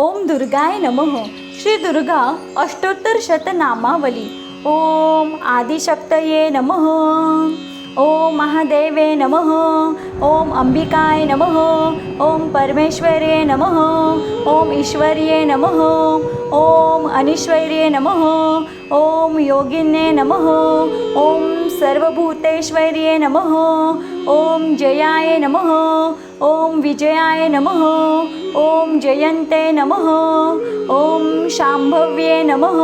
ओम दुर्गाय नमः. श्री दुर्गा अष्टोत्तर शतनामावली ओम आदिशक्तये नमः. ओम महादेवे नमः. ओम अंबिकाय नमः. ओम परमेश्वरे नमः. ओम ईश्वर्ये नमः. ओम अनिश्वर्ये नमः. ओम योगिन्ये नमः. ओम सर्वभूतेश्वर्ये नमः. ओम जयाय नमः ओम विजयाय नमः ओम जयन्ते नमः ओम शाम्भव्ये नमः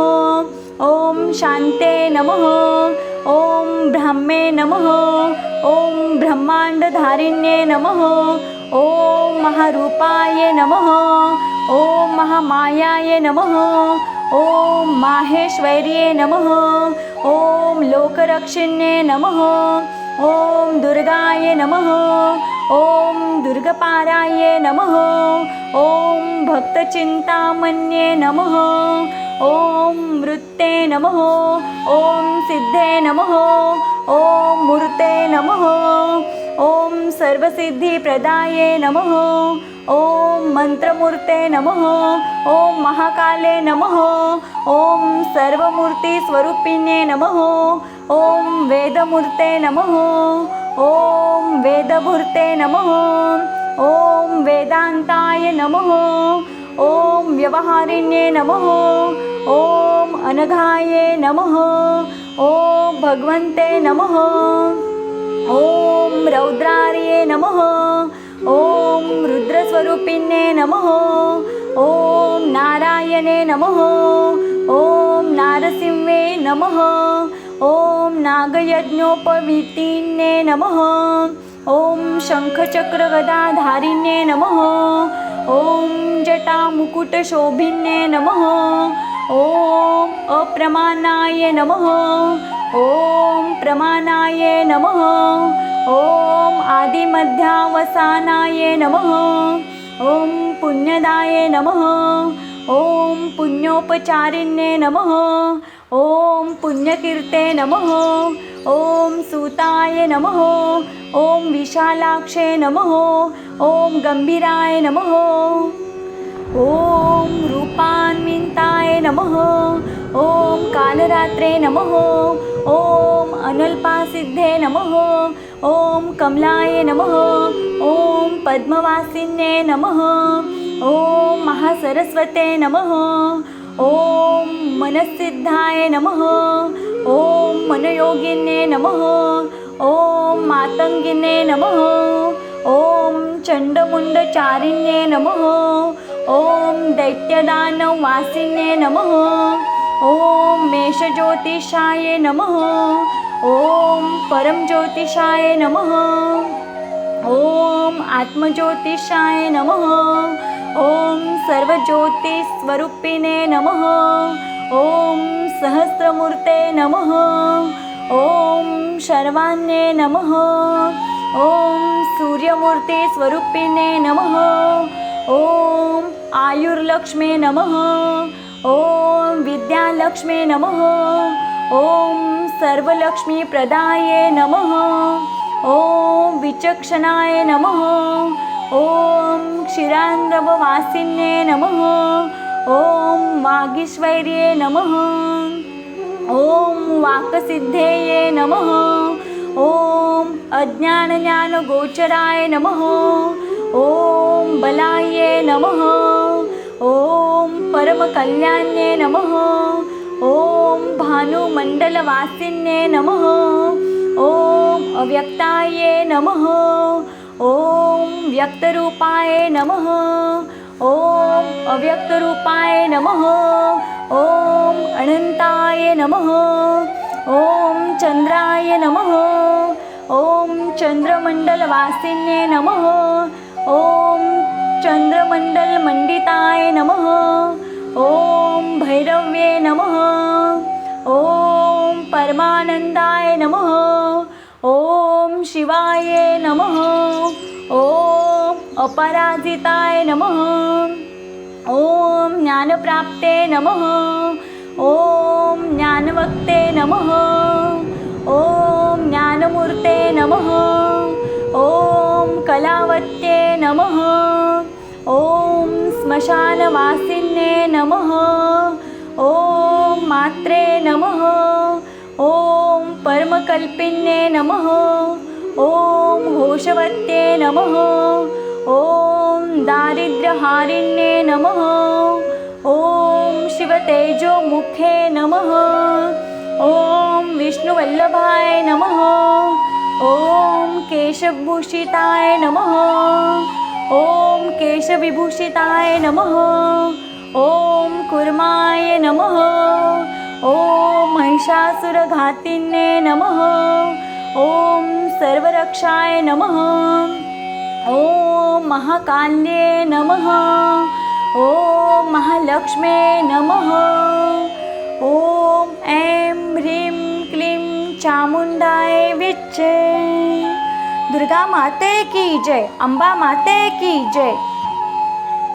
ओम शान्ते नमः ओम ब्रह्मे नमः ओम ब्रह्माण्डधारिण्ये नमः ओम महारूपाय नमः ओम महामायाय नमः ओम माहेश्वर्ये नमः ओम लोकरक्षिण्ये नमः ॐ दुर्गाय नमः। ॐ दुर्गपाराय नमः। ॐ भक्तचिन्तामन्ये नमः। ॐ मृत्ते नमः। ॐ सिद्धे नमः। ॐ मूर्ते नमः। ॐ सर्वसिद्धिप्रदाये नमः। ओम मंत्रमूर्ते नमः ओम महाकाले नमः ओम सर्वमूर्तिस्वरूपिणे नमः ओम वेदमूर्ते नमः ओम वेदभूर्ते नमः ओम वेदान्ताय नमः ओम व्यवहारिण्ये नमः ओम अनघाये नमः ओम भगवन्ते नमः ओम रौद्रार्ये नमः। ओम रुद्रस्वरूपिणे नमः। ॐ नारायणे नमः। ॐ नारसिंहे नमः। ॐ नागयज्ञोपवीतिने नमः। ॐ शङ्खचक्रगदाधारिण्ये नमः। ॐ जटामुकुटशोभिन्ये नमः। ॐ अप्रमाणाय नमः। ॐ प्रमाणाय नमः। ॐ आदिमध्यावसानाय नमः. ॐ पुण्यदाय नमः. ॐ पुण्योपचारिण्ये नमः. ॐ पुण्यकीर्ते नमः. ॐ सूताय नमः. ॐ विशालाक्षे नमः. ॐ गंभीराय नमः. ॐ रूपान्विताय नमः. ॐ कालरात्रे नमः. ॐ अनल्पासिद्धे नमः। ॐ कमलाय नमः। ॐ पद्मवासिन्ये नमः। ॐ महासरस्वते नमः। ॐ मनसिद्धाय नमः। ॐ मनयोगिन्ये नमः। ॐ मातङ्गिने नमः। ॐ चण्डमुण्डचारिण्ये नमः। ॐ दैत्यदानवासिन्ये नमः। ॐ मेषज्योतिषाय नमः। ॐ परमज्योतिषाय नमः। ॐ आत्मज्योतिषाय नमः। ॐ सर्वज्योतिस्वरूपिणे नमः। ॐ सहस्रमूर्ते नमः। ॐ शर्वाण्ये नमः। ॐ सूर्यमूर्तिस्वरूपिणे नमः। ॐ आयुर्लक्ष्मे नमः ॐ विद्यालक्ष्मे नमः। ॐ सर्वलक्ष्मीप्रदाये नमः। ॐ विचक्षणाय नमः। ॐ क्षीरान्द्रववासिन्ये नमः। ॐ वागीश्वर्ये नमः। ॐ वाक्सिद्धेये नमः। ॐ अज्ञानज्ञानगोचराय नमः। ॐ बलाय नमः। ॐ परमकल्याण्ये नमः। ॐ भानुमण्डलवासिन्ये नमः। ॐ अव्यक्ताय नमः। ॐ व्यक्तरूपाय नमः। ॐ अव्यक्तरूपाय नमः। ॐ अनन्ताय नमः। ॐ चन्द्राय नमः। ॐ चन्द्रमण्डलवासिन्ये नमः। ॐ चन्द्रमण्डलमण्डिताय नमः। ॐ अपराजिताय नमः। ॐ ज्ञानप्राप्ते नमः। ॐ ज्ञानवक्ते नमः। ॐ ज्ञानमूर्ते नमः। ॐ कलावत्ये नमः। ॐ स्म श्मशानवासिन्ये नमः। ॐ मात्रे नमः। ॐ परमकल्पिन्ये नमः। ॐ घोषवत्ये नमः। ॐ दारिद्र्यहारिण्ये नमः। ॐ शिवतेजोमुखे नमः। ॐ विष्णुवल्लभाय नमः। ॐ केशभूषिताय नमः। ॐ केशविभूषिताय नमः। ॐ कुर्माय नमः। ॐ महिषासुरघातिन्ये नमः। ॐ सर्वरक्षाय नमः। ॐ महाकाल्ये नमः। ॐ महालक्ष्मे नमः। ॐ ऐं ह्रीं क्लीं चामुण्डाय विच्चे। दुर्गा माते की जय अंबा माते की जय।